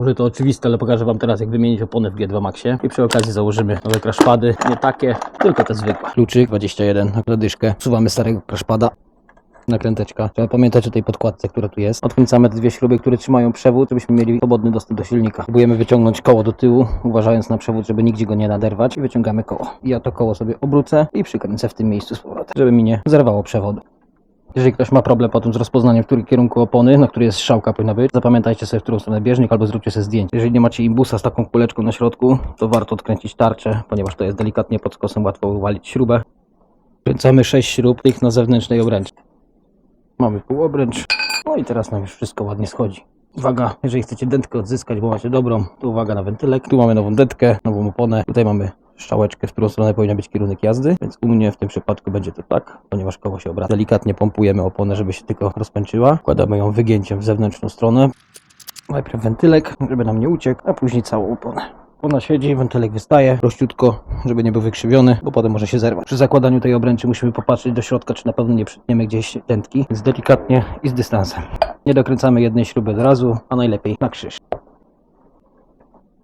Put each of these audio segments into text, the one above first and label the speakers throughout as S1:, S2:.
S1: Może to oczywiste, ale pokażę Wam teraz, jak wymienić opony w G2 Maxie. I przy okazji założymy nowe crashpady. Nie takie, tylko te zwykłe. Kluczyk 21 na zadyszkę. Wsuwamy starego crashpada. Nakręteczka. Trzeba pamiętać o tej podkładce, która tu jest. Odkręcamy te dwie śruby, które trzymają przewód, żebyśmy mieli swobodny dostęp do silnika. Próbujemy wyciągnąć koło do tyłu, uważając na przewód, żeby nigdzie go nie naderwać. I wyciągamy koło. Ja to koło sobie obrócę i przykręcę w tym miejscu z powrotem, żeby mi nie zerwało przewodu. Jeżeli ktoś ma problem potem z rozpoznaniem, w którym kierunku opony, na której jest strzałka powinna być, zapamiętajcie sobie, w którą stronę bieżnik albo zróbcie sobie zdjęcie. Jeżeli nie macie imbusa z taką kuleczką na środku, to warto odkręcić tarczę, ponieważ to jest delikatnie pod skosem, łatwo uwalić śrubę. Kręcamy 6 śrub, tych na zewnętrznej obręczy. Mamy półobręcz. No i teraz nam już wszystko ładnie schodzi. Uwaga, jeżeli chcecie dętkę odzyskać, bo macie dobrą, to uwaga na wentylek. Tu mamy nową dętkę, nową oponę. Tutaj mamy strzałeczkę, w którą stronę powinien być kierunek jazdy, więc u mnie w tym przypadku będzie to tak, ponieważ koło się obraca. Delikatnie pompujemy oponę, żeby się tylko rozpęczyła. Wkładamy ją wygięciem w zewnętrzną stronę. Najpierw wentylek, żeby nam nie uciekł, a później całą oponę. Ona siedzi, wentylek wystaje prościutko, żeby nie był wykrzywiony, bo potem może się zerwać. Przy zakładaniu tej obręczy musimy popatrzeć do środka, czy na pewno nie przytniemy gdzieś dętki, więc delikatnie i z dystansem. Nie dokręcamy jednej śruby od razu, a najlepiej na krzyż.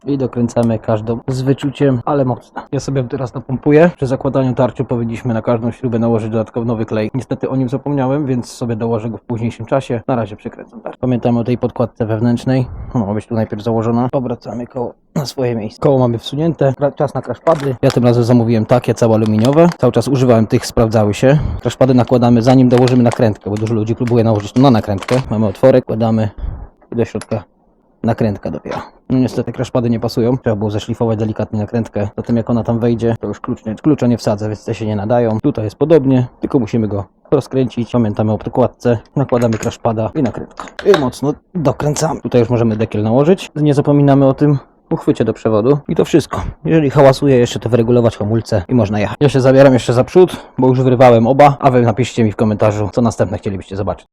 S1: I dokręcamy każdą z wyczuciem, ale mocno. Ja sobie teraz napompuję. Przy zakładaniu tarczy powinniśmy na każdą śrubę nałożyć dodatkowy nowy klej. Niestety o nim zapomniałem, więc sobie dołożę go w późniejszym czasie. Na razie przykręcam tarczę. Pamiętamy o tej podkładce wewnętrznej. Ona ma być tu najpierw założona. Obracamy koło na swoje miejsce. Koło mamy wsunięte. Czas na crashpady. Ja tym razem zamówiłem takie całe aluminiowe. Cały czas używałem tych, sprawdzały się. Crashpady nakładamy zanim dołożymy nakrętkę, bo dużo ludzi próbuje nałożyć na nakrętkę. Mamy otworek, kładamy do środka nakrętka dopiero. No niestety crashpady nie pasują. Trzeba było zeszlifować delikatnie nakrętkę. Zatem jak ona tam wejdzie, to już klucz nie, klucza nie wsadzę, więc te się nie nadają. Tutaj jest podobnie, tylko musimy go rozkręcić. Pamiętamy o podkładce. Nakładamy crashpada i nakrętkę. I mocno dokręcamy. Tutaj już możemy dekiel nałożyć. Nie zapominamy o tym uchwycie do przewodu i to wszystko. Jeżeli hałasuje, jeszcze to wyregulować hamulce i można jechać. Ja się zabieram jeszcze za przód, bo już wyrywałem oba, a wy napiszcie mi w komentarzu, co następne chcielibyście zobaczyć.